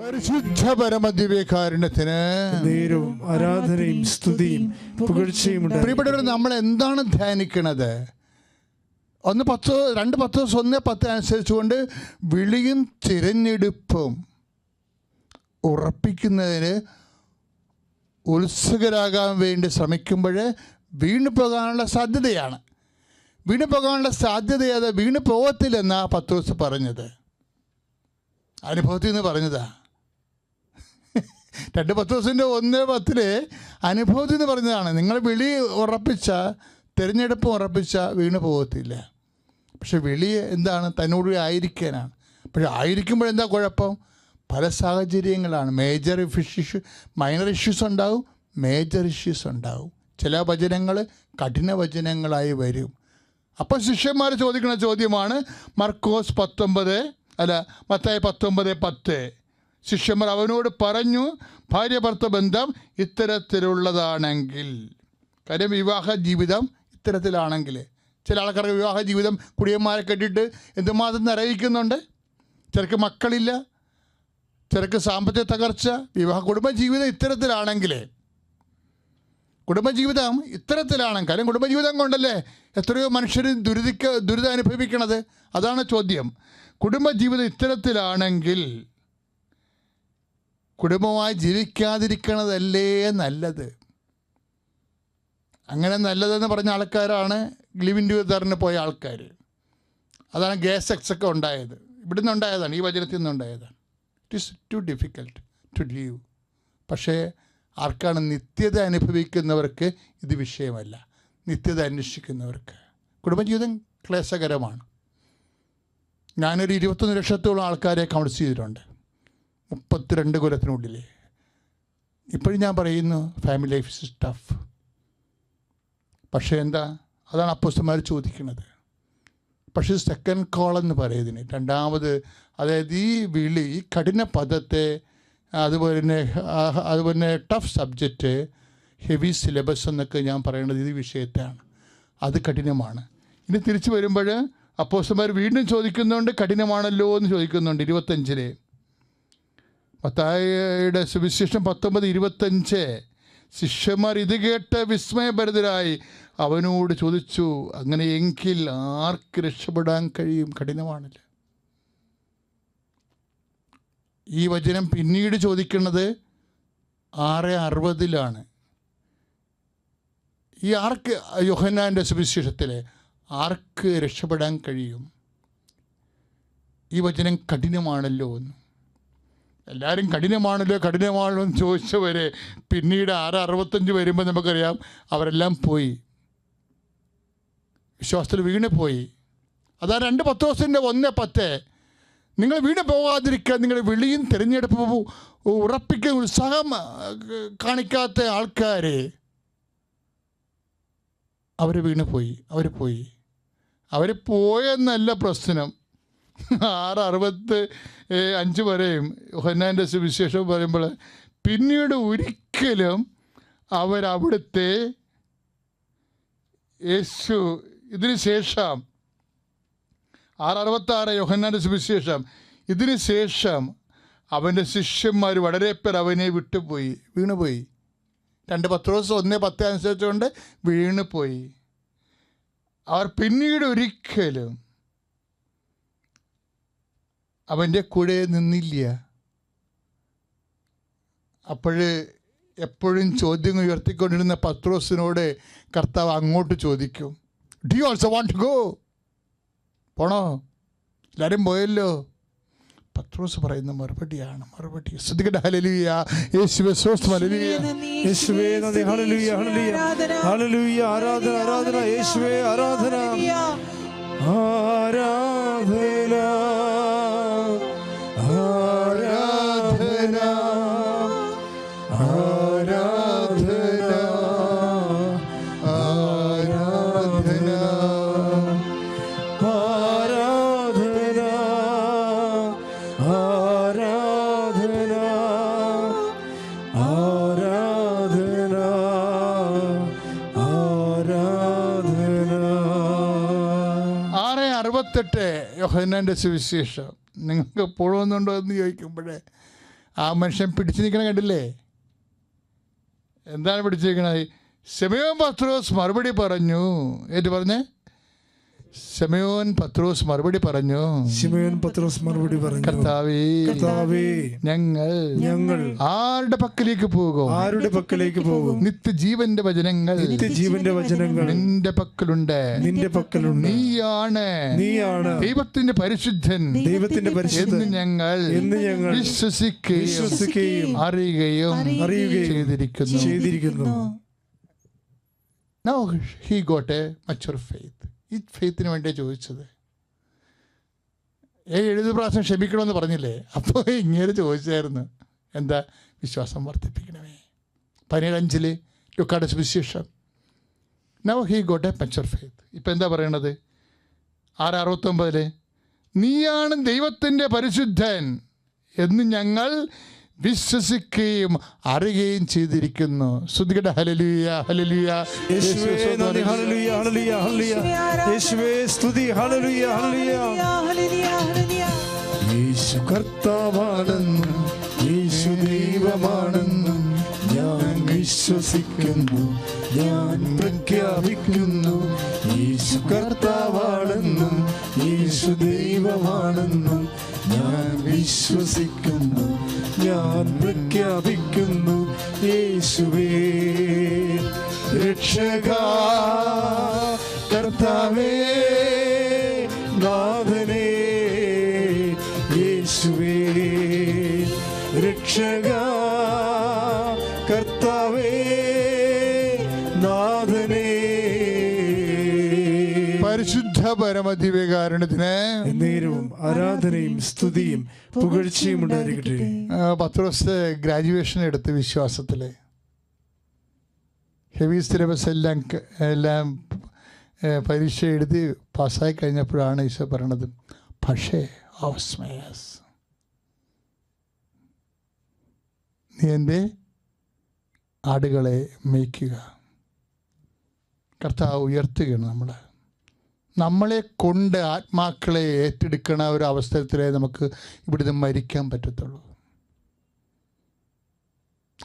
പരിശുദ്ധ പരമദിവ്യകാരുണ്യത്തിന് നേരവും ആരാധനയും സ്തുതിയും പുകഴ്ചയും പ്രിയപ്പെട്ടവർ നമ്മൾ എന്താണ് ധ്യാനിക്കണത്? ഒന്ന് പത്ത് രണ്ട് പത്ത് ദിവസം ഒന്ന് പത്ത് അനുസരിച്ചുകൊണ്ട് വിളിയും തിരഞ്ഞെടുപ്പും ഉറപ്പിക്കുന്നതിന് ഉത്സുകരാകാൻ വേണ്ടി ശ്രമിക്കുമ്പോൾ വീണു പോകാനുള്ള സാധ്യതയാണ്. വീണു പോകാനുള്ള സാധ്യത അത് വീണു പോകത്തില്ലെന്നാണ് പത്ത് ദിവസം പറഞ്ഞത്. അനുഭവത്തിൽ നിന്ന് പറഞ്ഞതാ. രണ്ട് പത്ത് ദിവസത്തിന്റെ ഒന്ന് പത്തിൽ അനുഭവത്തിൽ നിന്ന് പറഞ്ഞതാണ് നിങ്ങൾ വിളി ഉറപ്പിച്ച തിരഞ്ഞെടുപ്പ് ഉറപ്പിച്ച വീണ് പോകത്തില്ല. പക്ഷെ വിളി എന്താണ്? തന്നോട് ആയിരിക്കാനാണ്. പക്ഷെ ആയിരിക്കുമ്പോൾ എന്താ കുഴപ്പം? പല സാഹചര്യങ്ങളാണ്. മേജർ ഇഷ്യൂ മൈനർ ഇഷ്യൂസ് ഉണ്ടാവും. മേജർ ഇഷ്യൂസ് ഉണ്ടാവും. ചില വചനങ്ങൾ കഠിന വചനങ്ങളായി വരും. അപ്പോൾ ശിഷ്യന്മാർ ചോദിക്കുന്ന ചോദ്യമാണ് മർക്കോസ് പത്തൊമ്പത് അല്ല മത്തായ പത്തൊമ്പത് പത്ത്. ശിഷ്യന്മാർ അവനോട് പറഞ്ഞു ഭാര്യ ഭർത്ത ബന്ധം ഇത്തരത്തിലുള്ളതാണെങ്കിൽ. കാര്യം വിവാഹ ജീവിതം ഇത്തരത്തിലാണെങ്കിൽ. ചില ആൾക്കാർക്ക് വിവാഹ ജീവിതം കുടിയന്മാരെ കെട്ടിയിട്ട് എന്തുമാത്രം നിറയിക്കുന്നുണ്ട് ചിലർക്ക് മക്കളില്ല. ചിലർക്ക് സാമ്പത്തിക തകർച്ച. വിവാഹ കുടുംബജീവിതം ഇത്തരത്തിലാണെങ്കിൽ. കുടുംബജീവിതം ഇത്തരത്തിലാണ്. കാര്യം കുടുംബജീവിതം കൊണ്ടല്ലേ എത്രയോ മനുഷ്യർ ദുരിതിക്ക ദുരിതം അനുഭവിക്കണത് അതാണ് ചോദ്യം. കുടുംബജീവിതം ഇത്തരത്തിലാണെങ്കിൽ കുടുംബമായി ജീവിക്കാതിരിക്കണതല്ലേ നല്ലത്? അങ്ങനെ നല്ലതെന്ന് പറഞ്ഞ ആൾക്കാരാണ് ലിവിൻ ടുഗദറിന് പോയ ആൾക്കാർ അതാണ് ഗ്യാസ് സെക്സ് ഒക്കെ ഉണ്ടായത്. ഇവിടുന്ന് ഉണ്ടായതാണ് ഈ വചനത്തിൽ നിന്നുണ്ടായതാണ് it is too difficult to leave പക്ഷേ ആർക്കാണ് നിത്യത അനുഭവിക്കുന്നവർക്ക് ഇത് വിഷയമല്ല. നിത്യത അന്വേഷിക്കുന്നവർക്ക്. കുടുംബജീവിതം ക്ലേശകരമാണ്. ഞാനൊരു ഇരുപത്തൊന്ന് ലക്ഷത്തോളം ആൾക്കാരെ കൗൺസ് ചെയ്തിട്ടുണ്ട്. മുപ്പത്തിരണ്ട് കൊല്ലത്തിനുള്ളിൽ ഇപ്പോഴും ഞാൻ പറയുന്നു ഫാമിലി ലൈഫ് ഇസ് ടഫ് പക്ഷേ എന്താ? അതാണ് അപ്പോസ്റ്റന്മാർ ചോദിക്കുന്നത്. പക്ഷേ സെക്കൻഡ് കോൾ എന്ന് പറയുന്നതിന് രണ്ടാമത് അതായത് ഈ വിളി ഈ കഠിന പദത്തെ അതുപോലെ തന്നെ അതുപോലെ തന്നെ ടഫ് സബ്ജക്റ്റ് ഹെവി സിലബസ് എന്നൊക്കെ ഞാൻ പറയുന്നത് ഈ വിഷയത്തെയാണ്. അത് കഠിനമാണ്. ഇനി തിരിച്ചു വരുമ്പോൾ അപ്പോസ്റ്റന്മാർ വീണ്ടും ചോദിക്കുന്നുണ്ട് കഠിനമാണല്ലോ എന്ന് ചോദിക്കുന്നുണ്ട് ഇരുപത്തഞ്ചിൽ. മത്തായിയുടെ സുവിശേഷം പത്തൊമ്പത് ഇരുപത്തഞ്ച്. ശിഷ്യന്മാർ ഇത് കേട്ട് വിസ്മയഭരിതരായി. അവനോട് ചോദിച്ചു അങ്ങനെയെങ്കിൽ ആർക്ക് രക്ഷപ്പെടാൻ കഴിയും? കഠിനമാണല്ലേ. ഈ വചനം പിന്നീട് ചോദിക്കുന്നത് ആറ് അറുപതിലാണ്. ഈ ആർക്ക് യോഹന്നാന്റെ സുവിശേഷത്തിൽ ആർക്ക് രക്ഷപ്പെടാൻ കഴിയും? ഈ വചനം കഠിനമാണല്ലോ എന്ന്. എല്ലാവരും കഠിനമാണല്ലോ കഠിനമാണല്ലോ എന്ന് ചോദിച്ചവരെ പിന്നീട് ആറ് അറുപത്തഞ്ച് വരുമ്പോൾ നമുക്കറിയാം അവരെല്ലാം പോയി. വിശ്വാസത്തിൽ വീണ് പോയി. അതാ രണ്ട് പത്ത് ദിവസത്തിന്റെ ഒന്ന് പത്ത്. നിങ്ങൾ വീണ് പോകാതിരിക്കാൻ നിങ്ങളുടെ വിളിയും തിരഞ്ഞെടുപ്പ് ഉറപ്പിക്കാൻ ഉത്സാഹം കാണിക്കാത്ത ആൾക്കാർ അവർ വീണ് പോയി അവർ പോയി. അവർ പോയെന്നല്ല പ്രശ്നം. ആറ് അറുപത്ത് അഞ്ച് വരെയും ഹൊന്നാന്റെ സുവിശേഷം പറയുമ്പോൾ പിന്നീട് ഒരിക്കലും അവരവിടുത്തെ യേശു ഇതിന് ശേഷം ആറ് അറുപത്താറ് യോഹന്നാന്റെ സുവിശേഷം ഇതിന് ശേഷം അവന്റെ ശിഷ്യന്മാർ വളരെ പേർ അവനെ വിട്ടുപോയി വീണുപോയി. രണ്ട് പത്ത് ദിവസം ഒന്നേ പത്ത് അനുസരിച്ചുകൊണ്ട് വീണുപോയി. അവർ പിന്നീട് ഒരിക്കലും അവന്റെ കൂടെ നിന്നില്ല. അപ്പോഴ് എപ്പോഴും ചോദ്യങ്ങൾ ഉയർത്തിക്കൊണ്ടിരുന്ന പത്രോസിനോട് കർത്താവ് അങ്ങോട്ട് ചോദിക്കും ഡി ഓൾസോ വാണ്ട് ഗോ പോണോ? എല്ലാവരും പോയല്ലോ. പത്രോസ് പറയുന്ന മറുപടിയാണ് മറുപടി. ശ്രദ്ധിക്കട്ടെ ഹലലിയ യേശുവെ ആരാധന ആരാധന. യേശുവേ ആരാധന. ആരാധന. യോഹന്നാന്റെ സുവിശേഷം. നിങ്ങൾക്ക് പോകുന്നുണ്ടോ എന്ന് ചോദിക്കുമ്പോഴേ ആ മനുഷ്യൻ പിടിച്ചു നിൽക്കണ കണ്ടില്ലേ? എന്താണ് പിടിച്ചു നിൽക്കണത്? സെമയോ പത്രോസ് മറുപടി പറഞ്ഞു. ഏറ്റു പറഞ്ഞേ? സെമയോൻ പത്രോസ് മറുപടി പറഞ്ഞു. ശിമയോൻ പത്രോസ് മറുപടി പറഞ്ഞു. കർത്താവേ കർത്താവേ ഞങ്ങൾ ഞങ്ങൾ ആരുടെ പക്കലേക്ക് പോകും? ആരുടെ പക്കലേക്ക് പോകും? നിത്യജീവന്റെ വചനങ്ങൾ. നിത്യജീവന്റെ വചനങ്ങൾ. നിന്റെ പക്കലുണ്ട്. നിന്റെ പക്കലുണ്ട്. നീയാണ്. നീയാണ്. ദൈവത്തിന്റെ പരിശുദ്ധൻ. ദൈവത്തിന്റെ എന്ന് ഞങ്ങൾ എന്ന് ഞങ്ങൾ വിശ്വസിക്കുകയും വിശ്വസിക്കുകയും അറിയുകയും അറിയുകയും ചെയ്തിരിക്കുന്നു. ചെയ്തിരിക്കുന്നു. No he got a mature faith ഈ ഫെയ്ത്തിന് വേണ്ടിയാണ് ചോദിച്ചത്. ഏ എഴുപത് പ്രാവശ്യം ക്ഷമിക്കണമെന്ന് പറഞ്ഞില്ലേ? അപ്പോൾ ഇങ്ങനെ ചോദിച്ചായിരുന്നു. എന്താ? വിശ്വാസം വർദ്ധിപ്പിക്കണമേ. പതിനേഴഞ്ചിൽ ലുക്കാട് സുവിശേഷം. Now he got a mature faith ഇപ്പം എന്താ പറയണത്? ആറ് അറുപത്തൊമ്പതിൽ നീയാണ് ദൈവത്തിന്റെ പരിശുദ്ധൻ എന്ന് ഞങ്ങൾ വിശ്വസിക്കുകയും അറിയുകയും ചെയ്തിരിക്കുന്നു. ശ്രുതികട ഹലലിയ ഹലലിയ യേശുവേ നന്ദി ഹല്ലേലൂയ ഹല്ലേലൂയ ഹല്ലേലൂയ. സ്തുതി ഹല്ലേലൂയ ഹല്ലേലൂയ. യേശു കർത്താവാണെന്നും യേശു ദൈവമാണെന്നും ഞാൻ വിശ്വസിക്കുന്നു ഞാൻ പ്രഖ്യാപിക്കുന്നു. യേശു കർത്താവാണെന്നും യേശു ദൈവമാണെന്നും ഞാൻ വിശ്വസിക്കുന്നു ഞാൻ പ്രഖ്യാപിക്കുന്നു യേശുവേ. രക്ഷക കർത്താവേ നാഥനേ യേശുവേ. രക്ഷക പരിശുദ്ധ പരമദിവ്യകാരണത്തിന് നേരവും ആരാധനയും സ്തുതിയും പുകഴ്ചയും ഉണ്ടായിരിക്കട്ടെ. പത്ത് ദിവസത്തെ ഗ്രാജുവേഷൻ എടുത്ത് വിശ്വാസത്തിൽ ഹെവി സിലബസ് എല്ലാം എല്ലാം പരീക്ഷ എഴുതി പാസ്സായി കഴിഞ്ഞപ്പോഴാണ് ഈശോ പറയണത് പക്ഷേ ഓസ്മയാസ് നീ എന്റെ ആടുകളെ മേയ്ക്കുക. കർത്താവ് ഉയർത്തുകയാണ് നമ്മളെ. നമ്മളെ കൊണ്ട് ആത്മാക്കളെ ഏറ്റെടുക്കണ ഒരു അവസരത്തിലേ നമുക്ക് ഇവിടുന്ന് മരിക്കാൻ പറ്റത്തുള്ളൂ.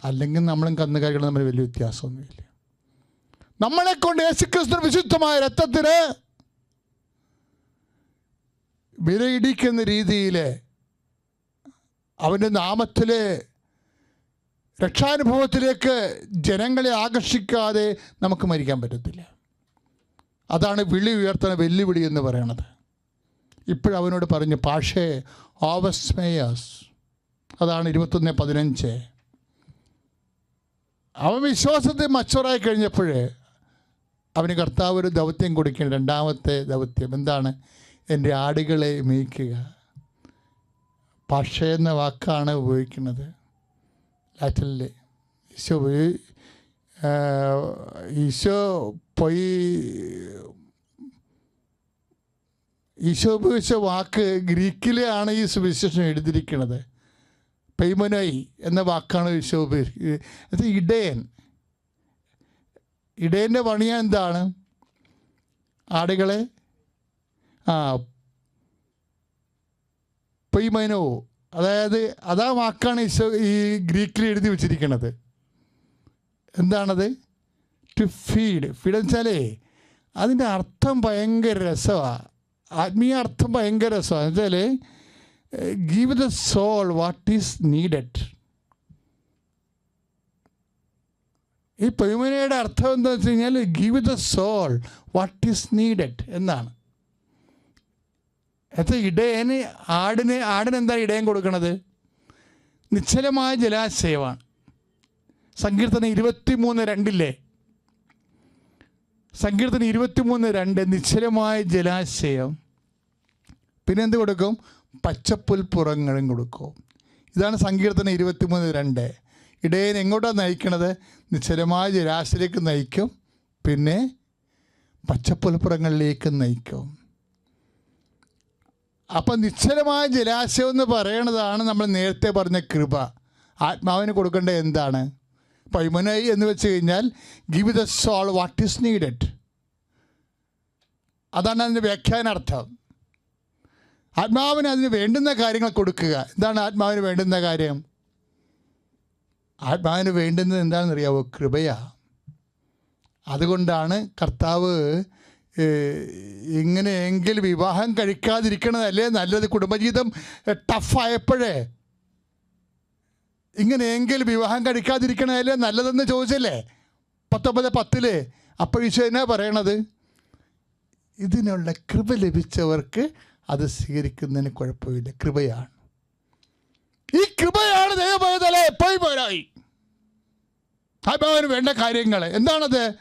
അല്ലെങ്കിൽ നമ്മളും കന്നുകാലികളും തമ്മിൽ വലിയ വ്യത്യാസമൊന്നുമില്ല. നമ്മളെ കൊണ്ട് യേശുക്രിസ്തു വിശുദ്ധമായ രക്തത്തിന് വിലയിടിക്കുന്ന രീതിയിൽ അവന്റെ നാമത്തിലെ രക്ഷാനുഭവത്തിലേക്ക് ജനങ്ങളെ ആകർഷിക്കാതെ നമുക്ക് മരിക്കാൻ പറ്റത്തില്ല. അതാണ് വിളി ഉയർത്തണ വെല്ലുവിളി എന്ന് പറയണത്. ഇപ്പോഴവനോട് പറഞ്ഞു പാഷേ ഓവസ്മേയസ് അതാണ് ഇരുപത്തൊന്ന് പതിനഞ്ച്. അവൻ വിശ്വാസത്തെ മച്ചുറായി കഴിഞ്ഞപ്പോഴേ അവന് കർത്താവ് ഒരു ദൗത്യം കൊടുക്കണം രണ്ടാമത്തെ ദൗത്യം എന്താണ്? എന്റെ ആടുകളെ മേയ്ക്കുക. പക്ഷേ എന്ന വാക്കാണ് ഉപയോഗിക്കുന്നത്. ലാറ്റിനിൽ ഈശോ ഈശോ പോയി ഈശോ ഉപയോഗിച്ച വാക്ക് ഗ്രീക്കിലാണ് ഈ സുവിശേഷം എഴുതിയിരിക്കുന്നത്. പെയ്മനോയി എന്ന വാക്കാണ് ഈശോ ഉപയോഗിക്കുന്നത് ഇടയൻ. ഇടയന്റെ പണിയ എന്താണ്? ആടുകളെ ആ പെയ്മനോ അതായത് അതാ വാക്കാണ് ഈശോ ഈ ഗ്രീക്കിൽ എഴുതി വെച്ചിരിക്കുന്നത്. എന്താണത്? ടു ഫീഡ് ഫീഡ് എന്ന് വെച്ചാലേ അതിന്റെ അർത്ഥം ഭയങ്കര രസമാണ് ആത്മീയ അർത്ഥം ഭയങ്കര രസമാണ് വെച്ചാൽ give the soul what is needed ഈ പൊയ്മനയുടെ അർത്ഥം എന്താ വെച്ച് കഴിഞ്ഞാൽ give the soul what is needed എന്നാണ്. അത് ഇടയന് ആടിന് ആടിന് എന്താ ഇടയൻ കൊടുക്കണത്? നിശ്ചലമായ ജലാശയമാണ്. സങ്കീർത്തനം ഇരുപത്തിമൂന്ന് രണ്ടില്ലേ? സങ്കീർത്തനം ഇരുപത്തിമൂന്ന് രണ്ട് നിശ്ചലമായ ജലാശയം. പിന്നെ എന്ത് കൊടുക്കും പച്ചപ്പുൽപ്പുറങ്ങളും കൊടുക്കും. ഇതാണ് സങ്കീർത്തനം ഇരുപത്തിമൂന്ന് രണ്ട്. ഇടയൻ എങ്ങോട്ടാണ് നയിക്കണത്? നിശ്ചലമായ ജലാശയിലേക്ക് നയിക്കും. പിന്നെ പച്ചപ്പുൽപ്പുറങ്ങളിലേക്ക് നയിക്കും. അപ്പം നിശ്ചലമായ ജലാശയം എന്ന് പറയണതാണ് നമ്മൾ നേരത്തെ പറഞ്ഞ കൃപ. ആത്മാവിന് കൊടുക്കേണ്ടത് എന്താണ്? പൈമനായി എന്ന് വെച്ച് കഴിഞ്ഞാൽ give the soul what is needed അതാണ് അതിന്റെ വ്യാഖ്യാനാർത്ഥം. ആത്മാവിന് അതിന് വേണ്ടുന്ന കാര്യങ്ങൾ കൊടുക്കുക. എന്താണ് ആത്മാവിന് വേണ്ടുന്ന കാര്യം? ആത്മാവിന് വേണ്ടുന്നത് എന്താണെന്ന് അറിയാവോ കൃപയാ. അതുകൊണ്ടാണ് കർത്താവ് ഇങ്ങനെയെങ്കിൽ വിവാഹം കഴിക്കാതിരിക്കണതല്ലേ നല്ലത്? കുടുംബജീവിതം ടഫായപ്പോഴേ ഇങ്ങനെയെങ്കിൽ വിവാഹം കഴിക്കാതിരിക്കണതല്ലേ നല്ലതെന്ന് ചോദിച്ചല്ലേ? പത്തൊമ്പത് പത്തിൽ. അപ്പോൾ ഈശോ എന്നാ പറയണത്? ഇതിനുള്ള കൃപ ലഭിച്ചവർക്ക് അത് സ്വീകരിക്കുന്നതിന് കുഴപ്പമില്ല. കൃപയാണ്. ഈ കൃപയാണ് ദൈവഭയതല എപ്പോഴും പോരായി. ആത്മാവിന് വേണ്ട കാര്യങ്ങൾ. എന്താണത്?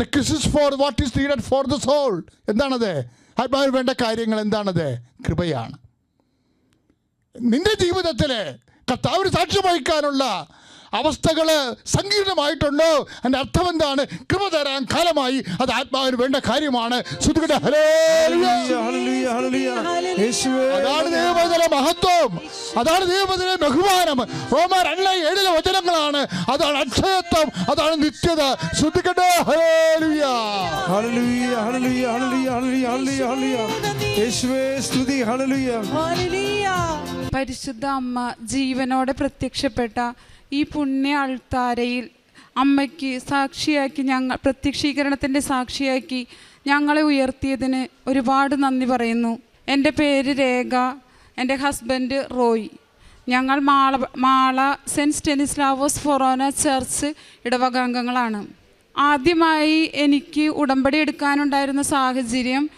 Request for what is needed for the soul. എന്താണത്? ആത്മാവിന് വേണ്ട കാര്യങ്ങൾ എന്താണത്? കൃപയാണ്. നിന്റെ ജീവിതത്തിൽ കർത്താവിന് സാക്ഷ്യം വഹിക്കാനുള്ള അവസ്ഥകൾ സങ്കീർണമായിട്ടുണ്ട്. അതിന്റെ അർത്ഥം എന്താണ്? കൃപ തരാൻ കാലമായി അത് ആത്മാവിന് വേണ്ട കാര്യമാണ്. ശ്രുതികട ഹല്ലേലൂയ, ഹല്ലേലൂയ, ഹല്ലേലൂയ. യേശുവേ. അതാണ് ദൈവവചന മഹത്വം. അതാണ് ദൈവവചന ബഹുമാനം. റോമ രണ്ട് ഏഴിലെ വചനങ്ങളാണ്. അതാണ് അക്ഷയത്വം. അതാണ് നിത്യത. ശ്രദ്ധിക്കട്ടെ. ഹല്ലേലൂയ. ഹല്ലേലൂയ, ഹല്ലേലൂയ, ഹല്ലേലൂയ, ഹല്ലേലൂയ, ഹല്ലേലൂയ, ഹല്ലേലൂയ. യേശുവേ സ്തുതി. ഹല്ലേലൂയ. പരിശുദ്ധ അമ്മ ജീവനോടെ പ്രത്യക്ഷപ്പെട്ട ഈ പുണ്യ അൾത്താരയിൽ അമ്മയ്ക്ക് സാക്ഷിയാക്കി ഞങ്ങൾ പ്രത്യക്ഷീകരണത്തിന്റെ സാക്ഷിയാക്കി ഞങ്ങളെ ഉയർത്തിയതിന് ഒരുപാട് നന്ദി പറയുന്നു. എന്റെ പേര് രേഖ എന്റെ ഹസ്ബൻഡ് റോയ്. ഞങ്ങൾ Mala Mala Saint Stanislaus forane church ഇടവകാംഗങ്ങളാണ്. ആദ്യമായി എനിക്ക് ഉടമ്പടി എടുക്കാനുണ്ടായിരുന്ന സാഹചര്യം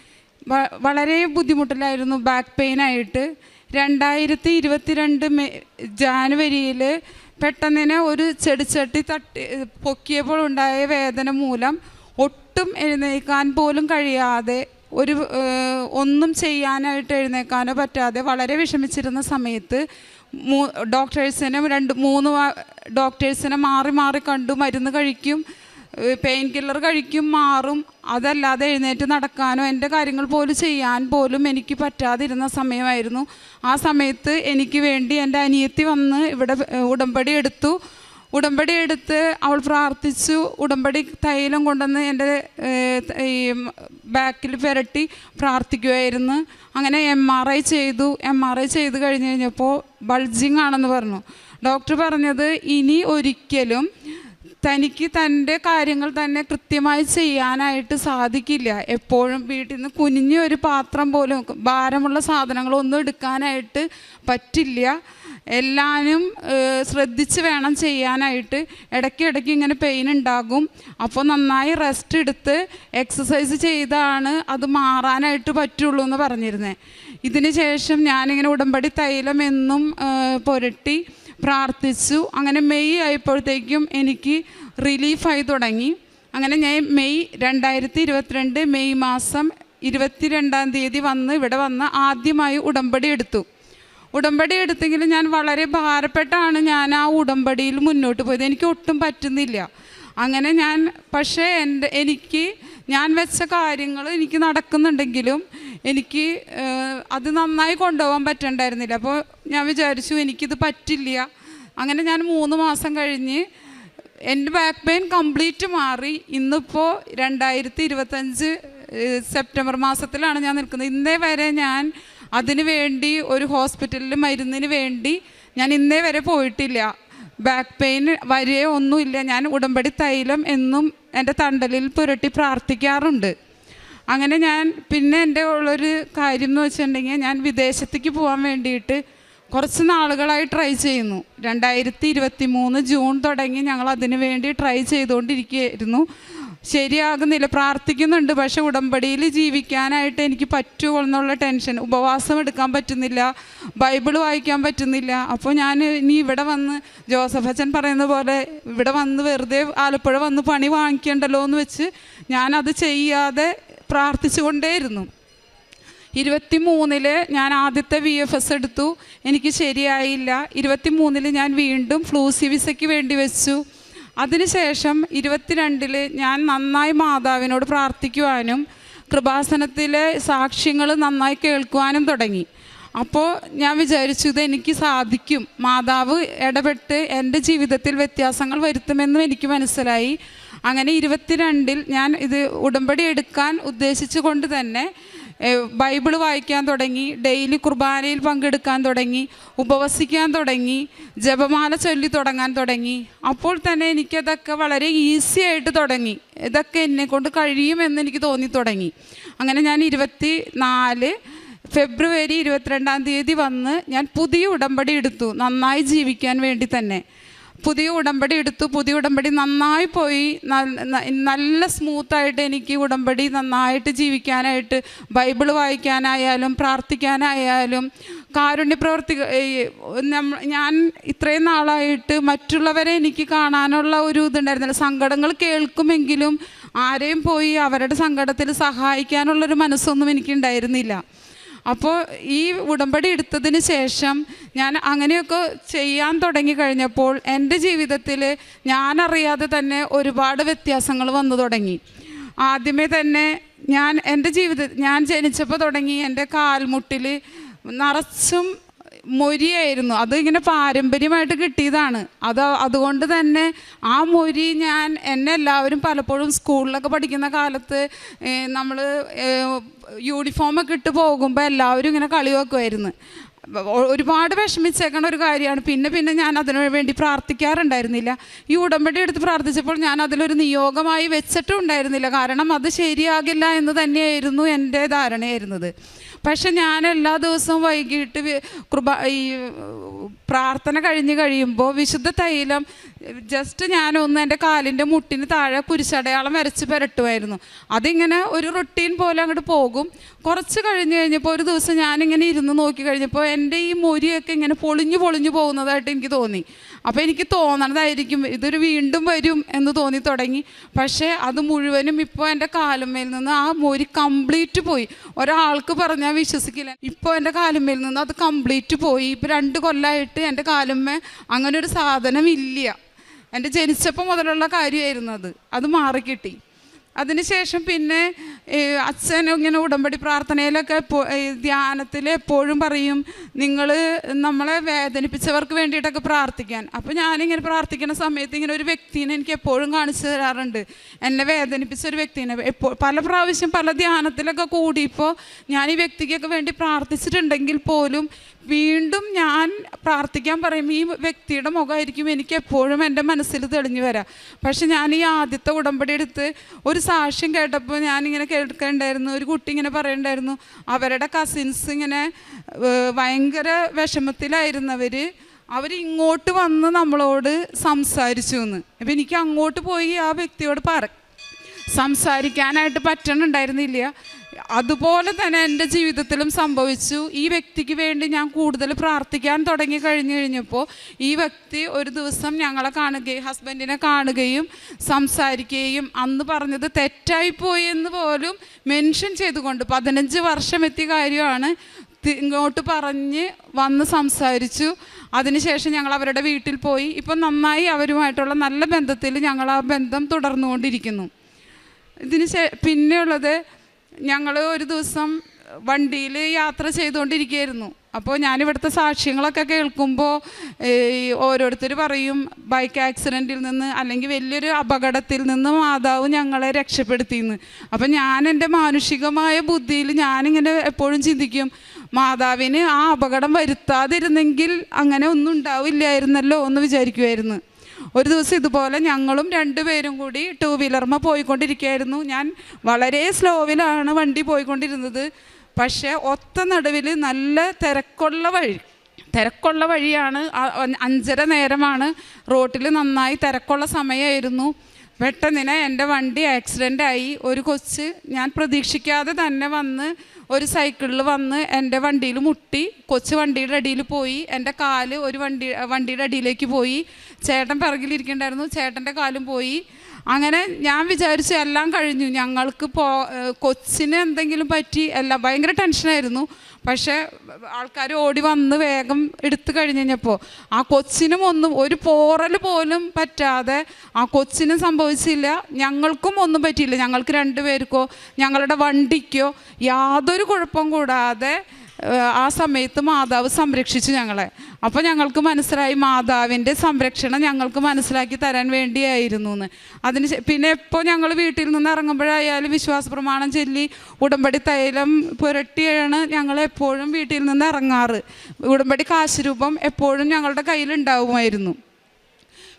വളരെ ബുദ്ധിമുട്ടിലായിരുന്നു ബാക്ക് പെയിനായിട്ട്. രണ്ടായിരത്തി ഇരുപത്തിരണ്ട് മെ ജാനുവരിയിൽ പെട്ടെന്നിനെ ഒരു ചെടിച്ചട്ടി തട്ടി പൊക്കിയപ്പോൾ ഉണ്ടായ വേദന മൂലം ഒട്ടും എഴുന്നേൽക്കാൻ പോലും കഴിയാതെ ഒരു ഒന്നും ചെയ്യാനായിട്ട് എഴുന്നേൽക്കാനോ പറ്റാതെ വളരെ വിഷമിച്ചിരുന്ന സമയത്ത് മൂ ഡോക്ടേഴ്സിനെ രണ്ട് മൂന്ന് ഡോക്ടേഴ്സിനെ മാറി മാറി കണ്ടു മരുന്ന് കഴിക്കും. പെയിൻ കില്ലർ കഴിക്കും മാറും. അതല്ലാതെ എഴുന്നേറ്റ് നടക്കാനോ എന്റെ കാര്യങ്ങൾ പോലും ചെയ്യാൻ പോലും എനിക്ക് പറ്റാതിരുന്ന സമയമായിരുന്നു. ആ സമയത്ത് എനിക്ക് വേണ്ടി എന്റെ അനിയത്തി വന്ന് ഇവിടെ ഉടമ്പടി എടുത്തു. ഉടമ്പടി എടുത്ത് അവൾ പ്രാർത്ഥിച്ചു. ഉടമ്പടി തൈലം കൊണ്ടുവന്ന് എന്റെ ഈ ബാക്കിൽ പുരട്ടി പ്രാർത്ഥിക്കുമായിരുന്നു അങ്ങനെ എം ആർ ഐ ചെയ്തു. എം ആർ ഐ ചെയ്ത് കഴിഞ്ഞ് കഴിഞ്ഞപ്പോൾ ബൾജിങ് ആണെന്ന് പറഞ്ഞു. ഡോക്ടർ പറഞ്ഞത് ഇനി ഒരിക്കലും തനിക്ക് തന്റെ കാര്യങ്ങൾ തന്നെ കൃത്യമായി ചെയ്യാനായിട്ട് സാധിക്കില്ല. എപ്പോഴും വീട്ടിൽ നിന്ന് കുനിഞ്ഞ ഒരു പാത്രം പോലും ഭാരമുള്ള സാധനങ്ങളൊന്നും എടുക്കാനായിട്ട് പറ്റില്ല. ഏഹ്, ശ്രദ്ധിച്ച് വേണം ചെയ്യാനായിട്ട്. ഇടയ്ക്കിടയ്ക്ക് ഇടയ്ക്ക് ഇങ്ങനെ പെയിൻ ഉണ്ടാകും. അപ്പോൾ നന്നായി റെസ്റ്റ് എടുത്ത് എക്സസൈസ് ചെയ്താണ് അത് മാറാനായിട്ട് പറ്റുള്ളൂ എന്ന് പറഞ്ഞിരുന്നത് ഇതിന് ശേഷം ഞാനിങ്ങനെ ഉടമ്പടി തൈലം എന്നും പുരട്ടി. പ്രാർത്ഥിച്ചു. അങ്ങനെ മെയ് ആയപ്പോഴത്തേക്കും എനിക്ക് റിലീഫായി തുടങ്ങി. അങ്ങനെ ഞാൻ മെയ് രണ്ടായിരത്തി ഇരുപത്തിരണ്ട് മെയ് മാസം ഇരുപത്തിരണ്ടാം തീയതി വന്ന് ഇവിടെ വന്ന് ആദ്യമായി ഉടമ്പടി എടുത്തു. ഉടമ്പടി എടുത്തെങ്കിലും ഞാൻ വളരെ ഭാരപ്പെട്ടാണ് ഞാൻ ആ ഉടമ്പടിയിൽ മുന്നോട്ട് പോയത്. എനിക്ക് ഒട്ടും പറ്റുന്നില്ല. അങ്ങനെ ഞാൻ പക്ഷേ എന്റെ എനിക്ക് ഞാൻ വെച്ച കാര്യങ്ങൾ എനിക്ക് നടക്കുന്നുണ്ടെങ്കിലും എനിക്ക് അത് നന്നായി കൊണ്ടുപോകാൻ പറ്റണ്ടായിരുന്നില്ല. അപ്പോൾ ഞാൻ വിചാരിച്ചു എനിക്കിത് പറ്റില്ല. അങ്ങനെ ഞാൻ മൂന്ന് മാസം കഴിഞ്ഞ് എന്റെ ബാക്ക് പെയിൻ കംപ്ലീറ്റ് മാറി. ഇന്നിപ്പോൾ രണ്ടായിരത്തി ഇരുപത്തഞ്ച് സെപ്റ്റംബർ മാസത്തിലാണ് ഞാൻ നിൽക്കുന്നത്. ഇന്നേ വരെ ഞാൻ അതിനു വേണ്ടി ഒരു ഹോസ്പിറ്റലിൽ മരുന്നിന് വേണ്ടി ഞാൻ ഇന്നേ വരെ പോയിട്ടില്ല. ബാക്ക് പെയിൻ വരെയോ ഒന്നുമില്ല. ഞാൻ ഉടമ്പടി തൈലം എന്നും എന്റെ തണ്ടലിൽ പുരട്ടി പ്രാർത്ഥിക്കാറുണ്ട്. അങ്ങനെ ഞാൻ പിന്നെ എന്റെ ഉള്ളൊരു കാര്യം എന്ന് വെച്ചിട്ടുണ്ടെങ്കിൽ ഞാൻ വിദേശത്തേക്ക് പോകാൻ വേണ്ടിയിട്ട് കുറച്ച് നാളുകളായി ട്രൈ ചെയ്യുന്നു. രണ്ടായിരത്തി ഇരുപത്തി മൂന്ന് ജൂൺ തുടങ്ങി ഞങ്ങൾ അതിനു വേണ്ടി ട്രൈ ചെയ്തുകൊണ്ടിരിക്കുകയായിരുന്നു. ശരിയാകുന്നില്ല. പ്രാർത്ഥിക്കുന്നുണ്ട് പക്ഷെ ഉടമ്പടിയിൽ ജീവിക്കാനായിട്ട് എനിക്ക് പറ്റുമോ എന്നുള്ള ടെൻഷൻ. ഉപവാസം എടുക്കാൻ പറ്റുന്നില്ല ബൈബിൾ വായിക്കാൻ പറ്റുന്നില്ല. അപ്പോൾ ഞാൻ ഇനി ഇവിടെ വന്ന് ജോസഫ് അച്ഛൻ പറയുന്ന പോലെ ഇവിടെ വന്ന് വെറുതെ ആലപ്പുഴ വന്ന് പണി വാങ്ങിക്കണ്ടല്ലോ എന്ന് വെച്ച് ഞാനത് ചെയ്യാതെ പ്രാർത്ഥിച്ചുകൊണ്ടേയിരുന്നു. ഇരുപത്തി മൂന്നിൽ ഞാൻ ആദ്യത്തെ വി എഫ് എസ് എടുത്തു. എനിക്ക് ശരിയായില്ല. ഇരുപത്തി മൂന്നിൽ ഞാൻ വീണ്ടും ഫ്ലൂസി വിസയ്ക്ക് വേണ്ടി വെച്ചു. അതിനുശേഷം ഇരുപത്തിരണ്ടിൽ ഞാൻ നന്നായി മാതാവിനോട് പ്രാർത്ഥിക്കുവാനും കൃപാസനത്തിലെ സാക്ഷ്യങ്ങൾ നന്നായി കേൾക്കുവാനും തുടങ്ങി. അപ്പോൾ ഞാൻ വിചാരിച്ചു ഇത് എനിക്ക് സാധിക്കും. മാതാവ് ഇടപെട്ട് എന്റെ ജീവിതത്തിൽ വ്യത്യാസങ്ങൾ വരുത്തുമെന്നും എനിക്ക് മനസ്സിലായി. അങ്ങനെ ഇരുപത്തിരണ്ടിൽ ഞാൻ ഇത് ഉടമ്പടി എടുക്കാൻ ഉദ്ദേശിച്ചു കൊണ്ട് തന്നെ ബൈബിൾ വായിക്കാൻ തുടങ്ങി ഡെയിലി കുർബാനയിൽ പങ്കെടുക്കാൻ തുടങ്ങി ഉപവസിക്കാൻ തുടങ്ങി ജപമാല ചൊല്ലി തുടങ്ങാൻ തുടങ്ങി. അപ്പോൾ തന്നെ എനിക്കതൊക്കെ വളരെ ഈസി ആയിട്ട് തുടങ്ങി. ഇതൊക്കെ എന്നെ കൊണ്ട് കഴിയുമെന്ന് എനിക്ക് തോന്നി തുടങ്ങി. അങ്ങനെ ഞാൻ ഇരുപത്തി നാല് ഫെബ്രുവരി ഇരുപത്തിരണ്ടാം തീയതി വന്ന് ഞാൻ പുതിയ ഉടമ്പടി എടുത്തു നന്നായി ജീവിക്കാൻ വേണ്ടി തന്നെ. പുതിയ ഉടമ്പടി എടുത്തു. പുതിയ ഉടമ്പടി നന്നായി പോയി. നല്ല സ്മൂത്തായിട്ട് എനിക്ക് ഉടമ്പടി നന്നായിട്ട് ജീവിക്കാനായിട്ട് ബൈബിൾ വായിക്കാനായാലും പ്രാർത്ഥിക്കാനായാലും കാരുണ്യ പ്രവർത്തി ഞാൻ ഇത്രയും നാളായിട്ട് മറ്റുള്ളവരെ എനിക്ക് കാണാനുള്ള ഒരു ഇതുണ്ടായിരുന്നില്ല. സങ്കടങ്ങൾ കേൾക്കുമെങ്കിലും ആരെയും പോയി അവരുടെ സങ്കടത്തിൽ സഹായിക്കാനുള്ളൊരു മനസ്സൊന്നും എനിക്കുണ്ടായിരുന്നില്ല. അപ്പോൾ ഈ ഉടമ്പടി എടുത്തതിന് ശേഷം ഞാൻ അങ്ങനെയൊക്കെ ചെയ്യാൻ തുടങ്ങി കഴിഞ്ഞപ്പോൾ എന്റെ ജീവിതത്തിൽ ഞാനറിയാതെ തന്നെ ഒരുപാട് വ്യത്യാസങ്ങൾ വന്നു തുടങ്ങി. ആദ്യമേ തന്നെ ഞാൻ എന്റെ ജീവിത ഞാൻ ജനിച്ചപ്പോൾ തുടങ്ങി എന്റെ കാൽമുട്ടിൽ നിറച്ചും മൊരിയായിരുന്നു അത് ഇങ്ങനെ പാരമ്പര്യമായിട്ട് കിട്ടിയതാണ്. അത് അതുകൊണ്ട് തന്നെ ആ മൊരി ഞാൻ എന്നെ എല്ലാവരും പലപ്പോഴും സ്കൂളിലൊക്കെ പഠിക്കുന്ന കാലത്ത് നമ്മൾ യൂണിഫോമൊക്കെ ഇട്ട് പോകുമ്പോൾ എല്ലാവരും ഇങ്ങനെ കളി വെക്കുമായിരുന്നു ഒരുപാട് വിഷമിച്ചേക്കണ ഒരു കാര്യമാണ്. പിന്നെ പിന്നെ ഞാൻ അതിനു വേണ്ടി പ്രാർത്ഥിക്കാറുണ്ടായിരുന്നില്ല. ഈ ഉടമ്പടി എടുത്ത് പ്രാർത്ഥിച്ചപ്പോൾ ഞാൻ അതിലൊരു നിയോഗമായി വെച്ചിട്ടും ഉണ്ടായിരുന്നില്ല കാരണം അത് ശരിയാകില്ല എന്ന് തന്നെയായിരുന്നു എന്റെ ധാരണയായിരുന്നത്. പക്ഷെ ഞാൻ എല്ലാ ദിവസവും വൈകിട്ട് കൃപ ഈ പ്രാർത്ഥന കഴിഞ്ഞ് കഴിയുമ്പോൾ വിശുദ്ധ തൈലം ജസ്റ്റ് ഞാനൊന്ന് എന്റെ കാലിന്റെ മുട്ടിന് താഴെ കുരിശടയാളം വരച്ച് പുരട്ടുമായിരുന്നു അതിങ്ങനെ ഒരു റൊട്ടീൻ പോലെ അങ്ങോട്ട് പോകും. കുറച്ച് കഴിഞ്ഞ് കഴിഞ്ഞപ്പോൾ ഒരു ദിവസം ഞാനിങ്ങനെ ഇരുന്ന് നോക്കി കഴിഞ്ഞപ്പോൾ എന്റെ ഈ മൊരിയൊക്കെ ഇങ്ങനെ പൊളിഞ്ഞു പൊളിഞ്ഞു പോകുന്നതായിട്ട് എനിക്ക് തോന്നി. അപ്പോൾ എനിക്ക് തോന്നണതായിരിക്കും ഇതൊരു വീണ്ടും വരും എന്ന് തോന്നി തുടങ്ങി. പക്ഷേ അത് മുഴുവനും ഇപ്പോൾ എന്റെ കാലുമേൽ നിന്ന് ആ മോരി കംപ്ലീറ്റ് പോയി. ഒരാൾക്ക് പറഞ്ഞാൽ വിശ്വസിക്കില്ല. ഇപ്പോൾ എന്റെ കാലുമേൽ നിന്ന് അത് കംപ്ലീറ്റ് പോയി. ഇപ്പോൾ രണ്ട് കൊല്ലമായിട്ട് എന്റെ കാലുമേ അങ്ങനെ ഒരു സാധനം ഇല്ല എന്റെ ജനിച്ചപ്പോൾ മുതലുള്ള കാര്യമായിരുന്നു അത്. അത് മാറിക്കിട്ടി. അതിനുശേഷം പിന്നെ അച്ഛൻ ഇങ്ങനെ ഉടമ്പടി പ്രാർത്ഥനയിലൊക്കെ ധ്യാനത്തിൽ എപ്പോഴും പറയും നിങ്ങൾ നമ്മളെ വേദനിപ്പിച്ചവർക്ക് വേണ്ടിയിട്ടൊക്കെ പ്രാർത്ഥിക്കാൻ. അപ്പോൾ ഞാനിങ്ങനെ പ്രാർത്ഥിക്കുന്ന സമയത്ത് ഇങ്ങനെ ഒരു വ്യക്തിനെ എനിക്ക് എപ്പോഴും കാണിച്ചു തരാറുണ്ട്. എന്നെ വേദനിപ്പിച്ച ഒരു വ്യക്തിനെ. എപ്പോൾ പല പ്രാവശ്യം പല ധ്യാനത്തിലൊക്കെ കൂടിയപ്പോൾ ഞാൻ ഈ വ്യക്തിക്കൊക്കെ വേണ്ടി പ്രാർത്ഥിച്ചിട്ടുണ്ടെങ്കിൽ പോലും വീണ്ടും ഞാൻ പ്രാർത്ഥിക്കാൻ പറയും ഈ വ്യക്തിയുടെ മുഖമായിരിക്കും എനിക്ക് എപ്പോഴും എന്റെ മനസ്സിൽ തെളിഞ്ഞു വരാം. പക്ഷെ ഞാൻ ഈ ആദ്യത്തെ ഉടമ്പടി എടുത്ത് ഒരു സാക്ഷ്യം കേട്ടപ്പോൾ ഞാനിങ്ങനെ കേൾക്കണ്ടായിരുന്നു ഒരു കുട്ടി ഇങ്ങനെ പറയണ്ടായിരുന്നു അവരുടെ കസിൻസ് ഇങ്ങനെ ഭയങ്കര വിഷമത്തിലായിരുന്നവർ അവർ ഇങ്ങോട്ട് വന്ന് നമ്മളോട് സംസാരിച്ചു എന്ന് അപ്പം എനിക്ക് അങ്ങോട്ട് പോയി ആ വ്യക്തിയോട് പറ സംസാരിക്കാനായിട്ട് പറ്റണുണ്ടായിരുന്നില്ല. അതുപോലെ തന്നെ എന്റെ ജീവിതത്തിലും സംഭവിച്ചു. ഈ വ്യക്തിക്ക് വേണ്ടി ഞാൻ കൂടുതൽ പ്രാർത്ഥിക്കാൻ തുടങ്ങി കഴിഞ്ഞു കഴിഞ്ഞപ്പോൾ ഈ വ്യക്തി ഒരു ദിവസം ഞങ്ങളെ കാണുകയും ഹസ്ബൻഡിനെ കാണുകയും സംസാരിക്കുകയും അന്ന് പറഞ്ഞത് തെറ്റായിപ്പോയി എന്ന് പോലും മെൻഷൻ ചെയ്തുകൊണ്ട് പതിനഞ്ച് വർഷം എത്തിയ കാര്യമാണ്. ഇങ്ങോട്ട് പറഞ്ഞ് വന്ന് സംസാരിച്ചു. അതിനുശേഷം ഞങ്ങൾ അവരുടെ വീട്ടിൽ പോയി. ഇപ്പം നന്നായി അവരുമായിട്ടുള്ള നല്ല ബന്ധത്തിൽ ഞങ്ങൾ ആ ബന്ധം തുടർന്നുകൊണ്ടിരിക്കുന്നു. ഇതിന് ശേ പിന്നെയുള്ളത് ഞങ്ങൾ ഒരു ദിവസം വണ്ടിയിൽ യാത്ര ചെയ്തുകൊണ്ടിരിക്കുകയായിരുന്നു അപ്പോൾ ഞാനിവിടുത്തെ സാക്ഷ്യങ്ങളൊക്കെ കേൾക്കുമ്പോൾ ഓരോരുത്തർ പറയും ബൈക്ക് ആക്സിഡന്റിൽ നിന്ന് അല്ലെങ്കിൽ വലിയൊരു അപകടത്തിൽ നിന്ന് മാതാവ് ഞങ്ങളെ രക്ഷപ്പെടുത്തിയെന്ന് അപ്പം ഞാൻ എന്റെ മാനുഷികമായ ബുദ്ധിയിൽ ഞാനിങ്ങനെ എപ്പോഴും ചിന്തിക്കും മാതാവിന് ആ അപകടം വരുത്താതിരുന്നെങ്കിൽ അങ്ങനെ ഒന്നും ഉണ്ടാവില്ലായിരുന്നല്ലോ എന്ന് വിചാരിക്കുമായിരുന്നു ഒരു ദിവസം ഇതുപോലെ ഞങ്ങളും രണ്ടുപേരും കൂടി ടൂ വീലർമ പോയിക്കൊണ്ടിരിക്കുകയായിരുന്നു. ഞാൻ വളരെ സ്ലോവിലാണ് വണ്ടി പോയിക്കൊണ്ടിരുന്നത്. പക്ഷേ ഒത്ത നടുവിൽ നല്ല തിരക്കുള്ള വഴി തിരക്കുള്ള വഴിയാണ് അഞ്ചര നേരമാണ് റോട്ടിൽ നന്നായി തിരക്കുള്ള സമയമായിരുന്നു. പെട്ടെന്നിനെ എന്റെ വണ്ടി ആക്സിഡന്റ് ആയി. ഒരു കൊച്ച് ഞാൻ പ്രതീക്ഷിക്കാതെ തന്നെ വന്ന് ഒരു സൈക്കിളിൽ വന്ന് എന്റെ വണ്ടിയിൽ മുട്ടി കൊച്ച് വണ്ടിയുടെ അടിയിൽ പോയി എന്റെ കാൽ ഒരു വണ്ടി വണ്ടിയുടെ അടിയിലേക്ക് പോയി ചേട്ടൻ പിറകിലിരിക്കണ്ടായിരുന്നു ചേട്ടന്റെ കാലും പോയി. അങ്ങനെ ഞാൻ വിചാരിച്ചു എല്ലാം കഴിഞ്ഞു. ഞങ്ങൾക്ക് പോ കൊച്ചിന് എന്തെങ്കിലും പറ്റി എല്ലാം ഭയങ്കര ടെൻഷനായിരുന്നു പക്ഷേ ആൾക്കാർ ഓടി വന്ന് വേഗം എടുത്തു കഴിഞ്ഞ് കഴിഞ്ഞപ്പോൾ ആ കൊച്ചിനും ഒന്നും ഒരു പോറൽ പോലും പറ്റാതെ ആ കൊച്ചിനും സംഭവിച്ചില്ല ഞങ്ങൾക്കും ഒന്നും പറ്റിയില്ല. ഞങ്ങൾക്ക് രണ്ടുപേർക്കോ ഞങ്ങളുടെ വണ്ടിക്കോ യാതൊരു കുഴപ്പം കൂടാതെ ആ സമയത്ത് മാതാവ് സംരക്ഷിച്ചു ഞങ്ങളെ. അപ്പോൾ ഞങ്ങൾക്ക് മനസ്സിലായി മാതാവിന്റെ സംരക്ഷണം ഞങ്ങൾക്ക് മനസ്സിലാക്കി തരാൻ വേണ്ടിയായിരുന്നു എന്ന് അതിന് പിന്നെ എപ്പോൾ ഞങ്ങൾ വീട്ടിൽ നിന്ന് ഇറങ്ങുമ്പോഴായാലും വിശ്വാസ പ്രമാണം ചൊല്ലി ഉടമ്പടി തൈലം പുരട്ടിയാണ് ഞങ്ങൾ എപ്പോഴും വീട്ടിൽ നിന്ന് ഇറങ്ങാറ്. ഉടമ്പടി കാശ് രൂപം എപ്പോഴും ഞങ്ങളുടെ കയ്യിലുണ്ടാവുമായിരുന്നു.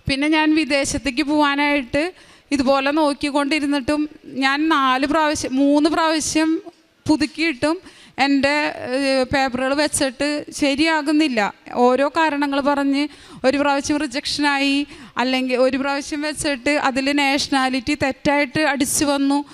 പിന്നെ ഞാൻ വിദേശത്തേക്ക് പോകാനായിട്ട് ഇതുപോലെ നോക്കിക്കൊണ്ടിരുന്നിട്ടും ഞാൻ നാല് പ്രാവശ്യം മൂന്ന് പ്രാവശ്യം പുതുക്കിയിട്ടും എന്റെ പേപ്പറുകൾ വെച്ചിട്ട് ശരിയാകുന്നില്ല. ഓരോ കാരണങ്ങൾ പറഞ്ഞ് ഒരു പ്രാവശ്യം റിജക്ഷനായി അല്ലെങ്കിൽ ഒരു പ്രാവശ്യം വെച്ചിട്ട് അതിൽ നാഷണാലിറ്റി തെറ്റായിട്ട് അടിച്ചു വന്നു.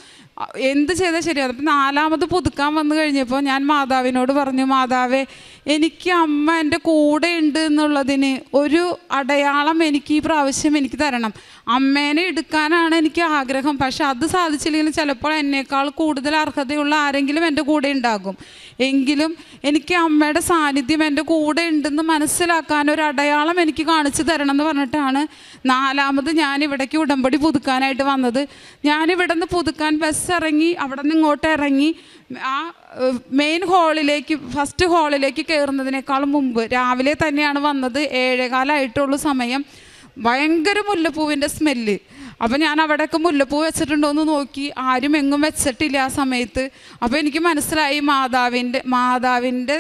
എന്ത് ചെയ്താൽ ശരിയാണ് അപ്പം നാലാമത് പുതുക്കാൻ വന്നു കഴിഞ്ഞപ്പോൾ ഞാൻ മാതാവിനോട് പറഞ്ഞു മാതാവേ എനിക്ക് അമ്മ എന്റെ കൂടെ ഉണ്ട് എന്നുള്ളതിന് ഒരു അടയാളം എനിക്ക് ഈ പ്രാവശ്യം എനിക്ക് തരണം. അമ്മേനെ എടുക്കാനാണ് എനിക്ക് ആഗ്രഹം. പക്ഷെ അത് സാധിച്ചില്ലെങ്കിൽ ചിലപ്പോൾ എന്നേക്കാൾ കൂടുതൽ അർഹതയുള്ള ആരെങ്കിലും എന്റെ കൂടെ ഉണ്ടാകും. എങ്കിലും എനിക്ക് അമ്മയുടെ സാന്നിധ്യം എന്റെ കൂടെ ഉണ്ടെന്ന് മനസ്സിലാക്കാൻ ഒരു അടയാളം എനിക്ക് കാണിച്ചു തരണം എന്ന് പറഞ്ഞിട്ടാണ് നാലാമത് ഞാൻ ഇവിടേക്ക് ഉടമ്പടി പുതുക്കാനായിട്ട് വന്നത്. ഞാനിവിടെ നിന്ന് പുതുക്കാൻ ബസ് ഇറങ്ങി അവിടെ നിന്ന് ഇങ്ങോട്ട് ഇറങ്ങി ആ മെയിൻ ഹാളിലേക്ക് ഫസ്റ്റ് ഹാളിലേക്ക് കയറുന്നതിനേക്കാളും മുമ്പ് രാവിലെ തന്നെയാണ് വന്നത്. ഏഴേകാലായിട്ടുള്ള സമയം. ഭയങ്കര മുല്ലപ്പൂവിന്റെ സ്മെല്ല്. അപ്പോൾ ഞാൻ അവിടെയൊക്കെ മുല്ലപ്പൂ വെച്ചിട്ടുണ്ടോ എന്ന് നോക്കി. ആരും എങ്ങും വെച്ചിട്ടില്ല ആ സമയത്ത്. അപ്പോൾ എനിക്ക് മനസ്സിലായി മാതാവിന്റെ മാതാവിന്റെ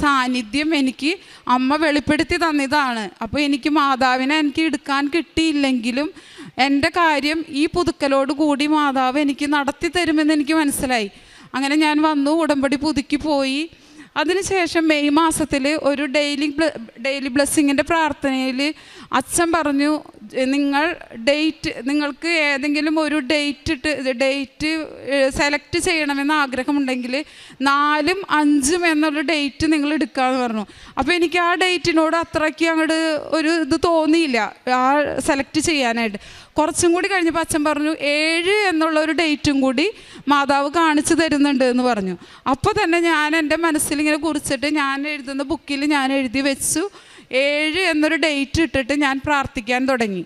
സാന്നിധ്യം എനിക്ക് അമ്മ വെളിപ്പെടുത്തി തന്നതാണ്. അപ്പോൾ എനിക്ക് മാതാവിനെ എനിക്ക് എടുക്കാൻ കിട്ടിയില്ലെങ്കിലും എന്റെ കാര്യം ഈ പുതുക്കലോട് കൂടി മാതാവ് എനിക്ക് നടത്തി തരുമെന്ന് എനിക്ക് മനസ്സിലായി. അങ്ങനെ ഞാൻ വന്നു ഉടമ്പടി പുതുക്കി പോയി. അതിനുശേഷം മെയ് മാസത്തിൽ ഒരു ഡെയിലി ഡെയിലി ബ്ലെസ്സിങ്ങിന്റെ പ്രാർത്ഥനയിൽ അച്ഛൻ പറഞ്ഞു "എ, നിങ്ങൾ ഡേറ്റ് നിങ്ങൾക്ക് ഏതെങ്കിലും ഒരു ഡേറ്റ് ഇട്ട് ഡേറ്റ് സെലക്ട് ചെയ്യണമെന്ന് ആഗ്രഹമുണ്ടെങ്കിൽ നാലും അഞ്ചും എന്നുള്ള ഡേറ്റ് നിങ്ങൾ എടുക്കാമെന്ന് പറഞ്ഞു. അപ്പോൾ എനിക്ക് ആ ഡേറ്റിനോട് അത്രയ്ക്ക് അങ്ങോട്ട് ഒരു ഇത് തോന്നിയില്ല ആ സെലക്ട് ചെയ്യാനായിട്ട്. കുറച്ചും കൂടി കഴിഞ്ഞപ്പോൾ അച്ഛൻ പറഞ്ഞു ഏഴ് എന്നുള്ള ഒരു ഡേറ്റും കൂടി മാതാവ് കാണിച്ചു തരുന്നുണ്ട് എന്ന് പറഞ്ഞു. അപ്പോൾ തന്നെ ഞാൻ എന്റെ മനസ്സിൽ ഇങ്ങനെ കുറിച്ചിട്ട് ഞാൻ എഴുതുന്ന ബുക്കിൽ ഞാൻ എഴുതി വെച്ചു. ഏഴ് എന്നൊരു ഡേറ്റ് ഇട്ടിട്ട് ഞാൻ പ്രാർത്ഥിക്കാൻ തുടങ്ങി.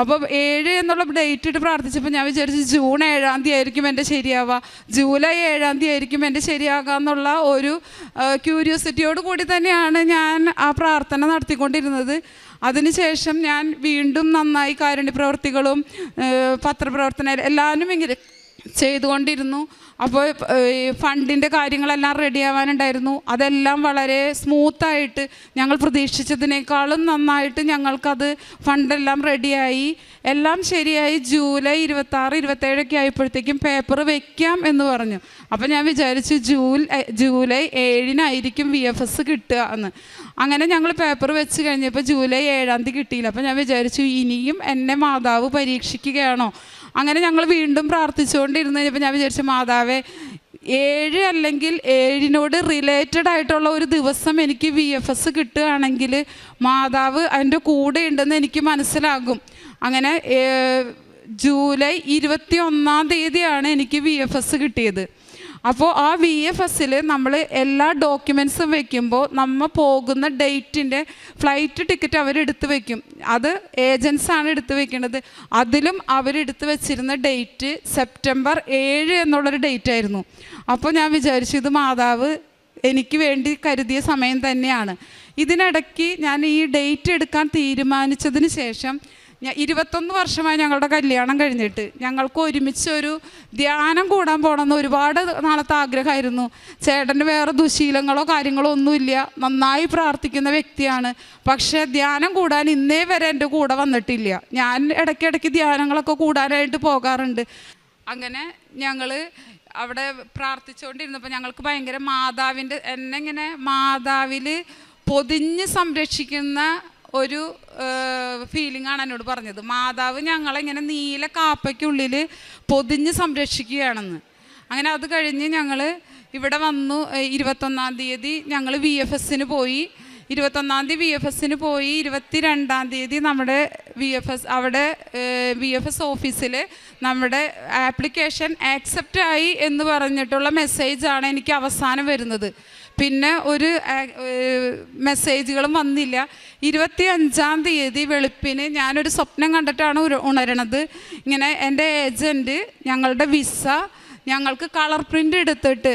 അപ്പോൾ ഏഴ് എന്നുള്ള ഡേറ്റ് ഇട്ട് പ്രാർത്ഥിച്ചപ്പോൾ ഞാൻ വിചാരിച്ചു ജൂൺ ഏഴാം തീയതി ആയിരിക്കും എന്റെ ശരിയാവുക. ജൂലൈ ഏഴാം തീയതി ആയിരിക്കും എന്റെ ശരിയാകുക എന്നുള്ള ഒരു ക്യൂരിയോസിറ്റിയോട് കൂടി തന്നെയാണ് ഞാൻ ആ പ്രാർത്ഥന നടത്തിക്കൊണ്ടിരുന്നത്. അതിനുശേഷം ഞാൻ വീണ്ടും നന്നായി കാരുണ്യ പ്രവർത്തികളും പത്രപ്രവർത്തന എല്ലാവരും ഇങ്ങനെ ചെയ്തുകൊണ്ടിരുന്നു. അപ്പോൾ ഫണ്ടിന്റെ കാര്യങ്ങളെല്ലാം റെഡി ആവാനുണ്ടായിരുന്നു അതെല്ലാം വളരെ സ്മൂത്തായിട്ട് ഞങ്ങൾ പ്രതീക്ഷിച്ചതിനേക്കാളും നന്നായിട്ട് ഞങ്ങൾക്കത് ഫണ്ടെല്ലാം റെഡിയായി. എല്ലാം ശരിയായി. ജൂലൈ ഇരുപത്താറ് ഇരുപത്തേഴൊക്കെ ആയപ്പോഴത്തേക്കും പേപ്പർ വെക്കാം എന്ന് പറഞ്ഞു. അപ്പോൾ ഞാൻ വിചാരിച്ചു ജൂൽ ജൂലൈ ഏഴിനായിരിക്കും വി എഫ് എസ് കിട്ടുക എന്ന്. അങ്ങനെ ഞങ്ങൾ പേപ്പർ വെച്ച് കഴിഞ്ഞപ്പോൾ ജൂലൈ ഏഴാം തീയതി കിട്ടിയില്ല. അപ്പോൾ ഞാൻ വിചാരിച്ചു ഇനിയും എന്നെ മാതാവ് പരീക്ഷിക്കുകയാണോ? അങ്ങനെ ഞങ്ങൾ വീണ്ടും പ്രാർത്ഥിച്ചുകൊണ്ടിരുന്ന്. കഴിഞ്ഞപ്പോൾ ഞാൻ വിചാരിച്ചു മാതാവേ ഏഴ് അല്ലെങ്കിൽ ഏഴിനോട് റിലേറ്റഡ് ആയിട്ടുള്ള ഒരു ദിവസം എനിക്ക് വി എഫ് എസ് കിട്ടുകയാണെങ്കിൽ മാതാവ് അതിന്റെ കൂടെ ഉണ്ടെന്ന് എനിക്ക് മനസ്സിലാകും. അങ്ങനെ ജൂലൈ ഇരുപത്തി ഒന്നാം തീയതിയാണ് എനിക്ക് വി എഫ് എസ് കിട്ടിയത്. അപ്പോൾ ആ വി എഫ് എസിൽ നമ്മൾ എല്ലാ ഡോക്യുമെൻസും വെക്കുമ്പോൾ നമ്മൾ പോകുന്ന ഡേറ്റിന്റെ ഫ്ലൈറ്റ് ടിക്കറ്റ് അവരെടുത്ത് വെക്കും. അത് ഏജൻസാണ് എടുത്ത് വെക്കുന്നത് അതിലും അവരെടുത്ത് വെച്ചിരുന്ന ഡേറ്റ് സെപ്റ്റംബർ ഏഴ് എന്നുള്ളൊരു ഡേറ്റ് ആയിരുന്നു. അപ്പോൾ ഞാൻ വിചാരിച്ചു ഇത് മാതാവ് എനിക്ക് വേണ്ടി കരുതിയ സമയം തന്നെയാണ്. ഇതിനിടയ്ക്ക് ഞാൻ ഈ ഡേറ്റ് എടുക്കാൻ തീരുമാനിച്ചതിന് ശേഷം ഞാൻ ഇരുപത്തൊന്ന് വർഷമായി ഞങ്ങളുടെ കല്യാണം കഴിഞ്ഞിട്ട് ഞങ്ങൾക്ക് ഒരുമിച്ച് ഒരു ധ്യാനം കൂടാൻ പോകണമെന്ന് ഒരുപാട് നാളത്തെ ആഗ്രഹമായിരുന്നു. ചേട്ടന് വേറെ ദുശീലങ്ങളോ കാര്യങ്ങളോ ഒന്നുമില്ല. നന്നായി പ്രാർത്ഥിക്കുന്ന വ്യക്തിയാണ്. പക്ഷേ ധ്യാനം കൂടാൻ ഇന്നേ വരെ എന്റെ കൂടെ വന്നിട്ടില്ല. ഞാൻ ഇടയ്ക്കിടയ്ക്ക് ധ്യാനങ്ങളൊക്കെ കൂടാനായിട്ട് പോകാറുണ്ട്. അങ്ങനെ ഞങ്ങൾ അവിടെ പ്രാർത്ഥിച്ചുകൊണ്ടിരുന്നപ്പോൾ ഞങ്ങൾക്ക് ഭയങ്കര മാതാവിന്റെ എന്നെ ഇങ്ങനെ മാതാവിൽ പൊതിഞ്ഞ് സംരക്ഷിക്കുന്ന ഒരു ഫീലിംഗ് ആണ് എന്നോട് പറഞ്ഞത്. മാതാവ് ഞങ്ങളിങ്ങനെ നീല കാപ്പയ്ക്കുള്ളിൽ പൊതിഞ്ഞ് സംരക്ഷിക്കുകയാണെന്ന്. അങ്ങനെ അത് കഴിഞ്ഞ് ഞങ്ങൾ ഇവിടെ വന്നു. ഇരുപത്തൊന്നാം തീയതി ഞങ്ങൾ വി എഫ് എസിന് പോയി. ഇരുപത്തൊന്നാം തീയതി വി എഫ് എസിന് പോയി. ഇരുപത്തി രണ്ടാം തീയതി നമ്മുടെ വി എഫ് എസ് അവിടെ വി എഫ് എസ് ഓഫീസിൽ നമ്മുടെ ആപ്ലിക്കേഷൻ ആക്സെപ്റ്റ് ആയി എന്ന് പറഞ്ഞിട്ടുള്ള മെസ്സേജാണ് എനിക്ക് അവസാനം വരുന്നത്. പിന്നെ ഒരു മെസ്സേജുകളും വന്നില്ല. ഇരുപത്തി അഞ്ചാം തീയതി വെളുപ്പിന് ഞാനൊരു സ്വപ്നം കണ്ടിട്ടാണ് ഉണരണത്. ഇങ്ങനെ എന്റെ ഏജന്റ് ഞങ്ങളുടെ വിസ ഞങ്ങൾക്ക് കളർ പ്രിന്റ് എടുത്തിട്ട്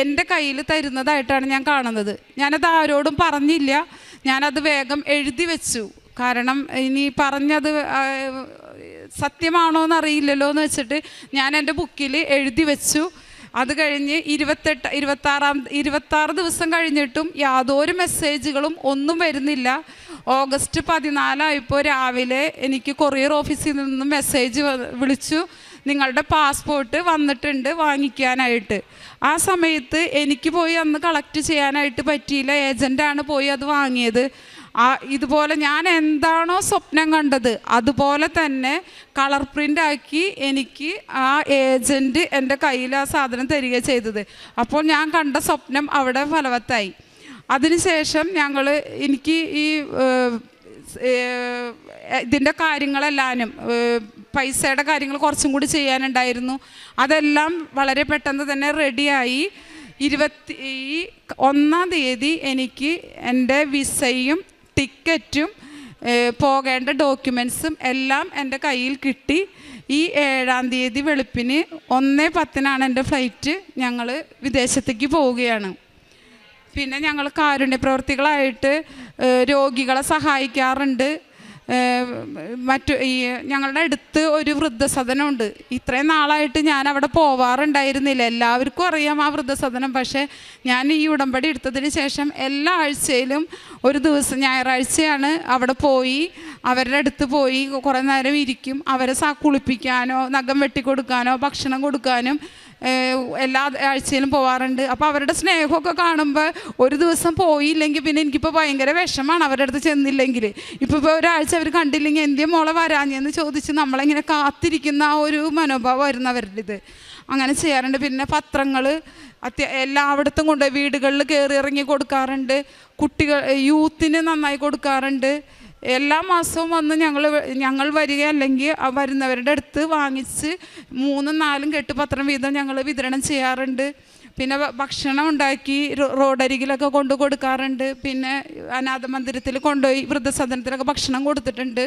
എന്റെ കയ്യിൽ തരുന്നതായിട്ടാണ് ഞാൻ കാണുന്നത്. ഞാനത് ആരോടും പറഞ്ഞില്ല. ഞാനത് വേഗം എഴുതി വെച്ചു. കാരണം ഇനി പറഞ്ഞത് സത്യമാണോ എന്നറിയില്ലല്ലോ എന്ന് വെച്ചിട്ട് ഞാൻ എന്റെ ബുക്കിൽ എഴുതി വെച്ചു. അത് കഴിഞ്ഞ് ഇരുപത്തെട്ട് ഇരുപത്താറാം ഇരുപത്താറ് ദിവസം കഴിഞ്ഞിട്ടും യാതൊരു മെസ്സേജുകളും ഒന്നും വരുന്നില്ല. ഓഗസ്റ്റ് പതിനാലായപ്പോൾ രാവിലെ എനിക്ക് കൊറിയർ ഓഫീസിൽ നിന്ന് മെസ്സേജ് വിളിച്ചു. നിങ്ങളുടെ പാസ്പോർട്ട് വന്നിട്ടുണ്ട് വാങ്ങിക്കാനായിട്ട്. ആ സമയത്ത് എനിക്ക് പോയി അന്ന് കളക്ട് ചെയ്യാനായിട്ട് പറ്റിയില്ല. ഏജന്റാണ് പോയി അത് വാങ്ങിയത്. ആ ഇതുപോലെ ഞാൻ എന്താണോ സ്വപ്നം കണ്ടത് അതുപോലെ തന്നെ കളർ പ്രിന്റ് ആക്കി എനിക്ക് ആ ഏജന്റ് എന്റെ കയ്യിൽ ആ സാധനം തരിക ചെയ്തത്. അപ്പോൾ ഞാൻ കണ്ട സ്വപ്നം അവിടെ ഫലവത്തായി. അതിനുശേഷം ഞങ്ങൾ എനിക്ക് ഈ ഇതിന്റെ കാര്യങ്ങളെല്ലാനും പൈസയുടെ കാര്യങ്ങൾ കുറച്ചും കൂടി ചെയ്യാനുണ്ടായിരുന്നു. അതെല്ലാം വളരെ പെട്ടെന്ന് തന്നെ റെഡിയായി. ഇരുപത്തി ഒന്നാം തീയതി എനിക്ക് എന്റെ വിസയും ടിക്കറ്റും പോകേണ്ട ഡോക്യുമെൻസും എല്ലാം എന്റെ കയ്യിൽ കിട്ടി. ഈ ഏഴാം തീയതി വെളുപ്പിന് ഒന്ന് പത്തിനാണ് എന്റെ ഫ്ലൈറ്റ്. ഞങ്ങൾ വിദേശത്തേക്ക് പോവുകയാണ്. പിന്നെ ഞങ്ങൾ കാരുണ്യ പ്രവർത്തികളായിട്ട് രോഗികളെ സഹായിക്കാറുണ്ട്. മറ്റു ഈ ഞങ്ങളുടെ അടുത്ത് ഒരു വൃദ്ധസദനമുണ്ട്. ഇത്രയും നാളായിട്ട് ഞാൻ അവിടെ പോവാറുണ്ടായിരുന്നില്ല. എല്ലാവർക്കും അറിയാം ആ വൃദ്ധസദനം. പക്ഷേ ഞാൻ ഈ ഉടമ്പടി എടുത്തതിന് ശേഷം എല്ലാ ആഴ്ചയിലും ഒരു ദിവസം ഞായറാഴ്ചയാണ് അവിടെ പോയി. അവരുടെ അടുത്ത് പോയി കുറേ നേരം ഇരിക്കും. അവരെ കുളിപ്പിക്കാനോ നഖം വെട്ടിക്കൊടുക്കാനോ ഭക്ഷണം കൊടുക്കാനും എല്ലാ ആഴ്ചയിലും പോവാറുണ്ട്. അപ്പോൾ അവരുടെ സ്നേഹമൊക്കെ കാണുമ്പോൾ ഒരു ദിവസം പോയില്ലെങ്കിൽ പിന്നെ എനിക്കിപ്പോൾ ഭയങ്കര വിഷമാണ് അവരുടെ അടുത്ത് ചെന്നില്ലെങ്കിൽ ഇപ്പോൾ ഇപ്പോൾ ഒരാഴ്ച അവർ കണ്ടില്ലെങ്കിൽ എന്തിയ മോളെ വരാഞ്ഞെന്ന് ചോദിച്ച് നമ്മളിങ്ങനെ കാത്തിരിക്കുന്ന ആ ഒരു മനോഭാവമായിരുന്നു അവരുടെ ഇത്. അങ്ങനെ ചെയ്യാറുണ്ട്. പിന്നെ പത്രങ്ങൾ അത്യ എല്ലായിടത്തും കൊണ്ട് വീടുകളിൽ കയറി ഇറങ്ങി കൊടുക്കാറുണ്ട്. കുട്ടികൾ യൂത്തിന് നന്നായി കൊടുക്കാറുണ്ട്. എല്ലാ മാസവും വന്ന് ഞങ്ങൾ ഞങ്ങൾ വരിക അല്ലെങ്കിൽ വരുന്നവരുടെ അടുത്ത് വാങ്ങിച്ച് മൂന്നും നാലും കെട്ട് പത്രം വീതം ഞങ്ങൾ വിതരണം ചെയ്യാറുണ്ട്. പിന്നെ ഭക്ഷണം ഉണ്ടാക്കി റോഡരികിലൊക്കെ കൊണ്ടു കൊടുക്കാറുണ്ട്. പിന്നെ അനാഥ മന്ദിരത്തിൽ കൊണ്ടുപോയി വൃദ്ധസദനത്തിലൊക്കെ ഭക്ഷണം കൊടുത്തിട്ടുണ്ട്.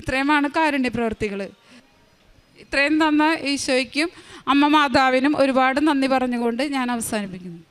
ഇത്രയുമാണ് കാരുണ്യ പ്രവർത്തികൾ. ഇത്രയും തന്ന ഈശോയ്ക്കും അമ്മ മാതാവിനും ഒരുപാട് നന്ദി പറഞ്ഞുകൊണ്ട് ഞാൻ അവസാനിപ്പിക്കുന്നു.